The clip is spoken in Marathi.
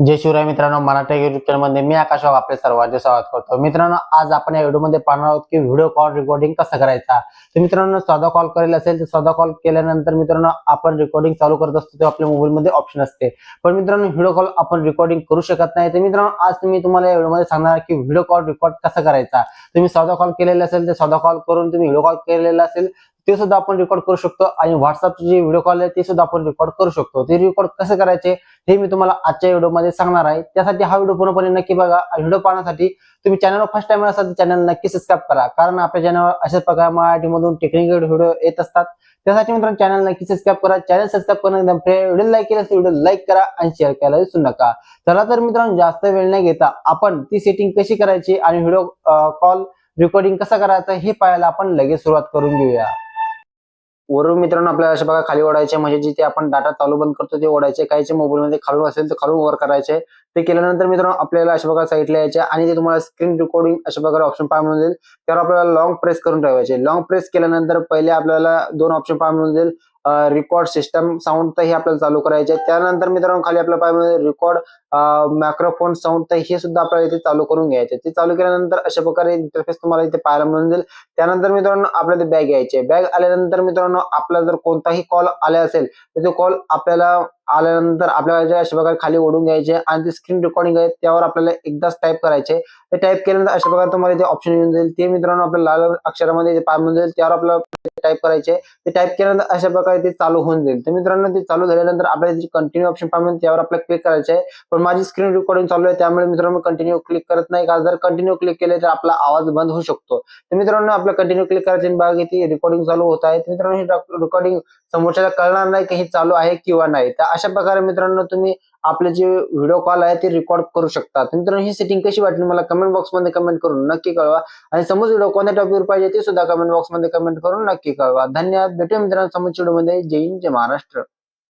जय शिवराय मित्रांनो मराठी युट्यूब चॅनलमध्ये मी आकाश आपले सर्वांचे स्वागत करतो. मित्रांनो आज आपण या व्हिडिओमध्ये पाहणार आहोत की व्हिडिओ कॉल रेकॉर्डिंग कसं करायचा. तर मित्रांनो साधा कॉल करेल असेल तर साधा कॉल केल्यानंतर मित्रांनो आपण रेकॉर्डिंग चालू करत असतो तेव्हा आपल्या मोबाईलमध्ये ऑप्शन असते. पण मित्रांनो व्हिडिओ कॉल आपण रेकॉर्डिंग करू शकत नाही. तर मित्रांनो आज मी तुम्हाला या व्हिडिओमध्ये सांगणार की व्हिडिओ कॉल रेकॉर्ड कसा करायचा. तुम्ही साधा कॉल केलेला असेल तर साधा कॉल करून तुम्ही व्हिडिओ कॉल केलेला असेल ते सुद्धा आपण रेकॉर्ड करू शकतो. आणि व्हॉट्सअपचे जे व्हिडिओ कॉल आहे ते सुद्धा आपण रेकॉर्ड करू शकतो. ते रेकॉर्ड कसं करायचे हे मी तुम्हाला आजच्या व्हिडिओमध्ये सांगणार आहे. त्यासाठी हा व्हिडिओ पूर्णपणे नक्की बघा. आणि व्हिडिओ पाहण्यासाठी तुम्ही चॅनलवर फर्स्ट टाइम असाल तर चॅनल नक्की सबस्क्राईब करा. कारण आपल्या चॅनलवर अशाच प्रकारे मराठीमधून टेक्निकल व्हिडिओ येत असतात. त्यासाठी मित्रांनो चॅनल नक्की सबस्क्राईब करा. चॅनल सबस्क्राईब करणं एकदम फ्री व्हिडिओ लाईक केलं व्हिडिओ लाईक करा आणि शेअर करायला विसरू नका. चला तर मित्रांनो जास्त वेळ न घेता आपण ती सेटिंग कशी करायची आणि व्हिडिओ कॉल रेकॉर्डिंग कसा करायचं हे पाहायला आपण लगेच सुरुवात करून घेऊया. वरून मित्रांनो आपल्याला अशा बघा खाली ओढायचे म्हणजे जिथे आपण डाटा चालू बंद करतो ते ओढायचे. काहीचे मोबाईल मध्ये खालून असेल तर खालून वर करायचे. ते केल्यानंतर मित्रांनो आपल्याला अशा प्रकारे साईटला यायचे आणि ते तुम्हाला स्क्रीन रेकॉर्डिंग अशा प्रकारे ऑप्शन पाहायला मिळून जाईल. त्यावर आपल्याला लॉंग प्रेस करून ठेवायचे. लॉंग प्रेस केल्यानंतर पहिले आपल्याला दोन ऑप्शन पाहायला मिळून जाईल. रेकॉर्ड सिस्टम साऊंड तर हे आपल्याला चालू करायचे त्यानंतर मित्रांनो खाली आपल्याला पाहायला रेकॉर्ड मायक्रोफोन साऊंड तर हे सुद्धा आपल्याला इथे चालू करून घ्यायचे. ते चालू केल्यानंतर अशा प्रकारे इंटरफेस तुम्हाला इथे पाहायला मिळून जाईल. त्यानंतर मित्रांनो आपल्याला ते बॅग घ्यायचे बॅग आल्यानंतर मित्रांनो आपल्याला जर कोणताही कॉल आला असेल तर तो कॉल आपल्याला आल्यानंतर आपल्याला जे अशा प्रकारे खाली ओढून घ्यायचे आणि ते स्क्रीन रेकॉर्डिंग आहे त्यावर आपल्याला एकदाच टाईप करायचे. ते टाईप केल्यानंतर अशा प्रकारे तुम्हाला इथे ऑप्शन येऊन जाईल ते मित्रांनो आपल्याला लाल अक्षरामध्ये पाहायला मिळून जाईल त्यावर आपल्याला टाईप करायचे. ते टाईप केल्यानंतर अशा प्रकारे ते चालू होऊन जाईल. तर मित्रांनो ते चालू झाल्यानंतर आपल्याला कंटिन्यू ऑप्शन पाहिजे त्यावर आपल्याला क्लिक करायचे आहे पण माझी स्क्रीन रेकॉर्डिंग चालू आहे त्यामुळे मित्रांनो कंटिन्यू क्लिक करत नाही. का जर कंटिन्यू क्लिक केले तर आपला आवाज बंद होऊ शकतो. तर मित्रांनो आपलं कंटिन्यू क्लिक करायचे बघा किती रेकॉर्डिंग चालू होत आहे. मित्रांनो ही रेकॉर्डिंग समोरच्याला कळणार नाही की हे चालू आहे किंवा नाही. तर अशा प्रकारे मित्रांनो तुम्ही आपले जे व्हिडिओ कॉल आहे ते रेकॉर्ड करू शकता. मित्रांनो ही सेटिंग कशी वाटली मला कमेंट बॉक्समध्ये कमेंट करून नक्की कळवा. आणि समोर व्हिडिओ कोणत्या टॉपिकवर पाहिजे ते सुद्धा कमेंट बॉक्समध्ये कमेंट करून नक्की कळवा. धन्यवाद. भेटूया मित्रांनो समोरच्या व्हिडिओमध्ये जय हिंद जय महाराष्ट्र.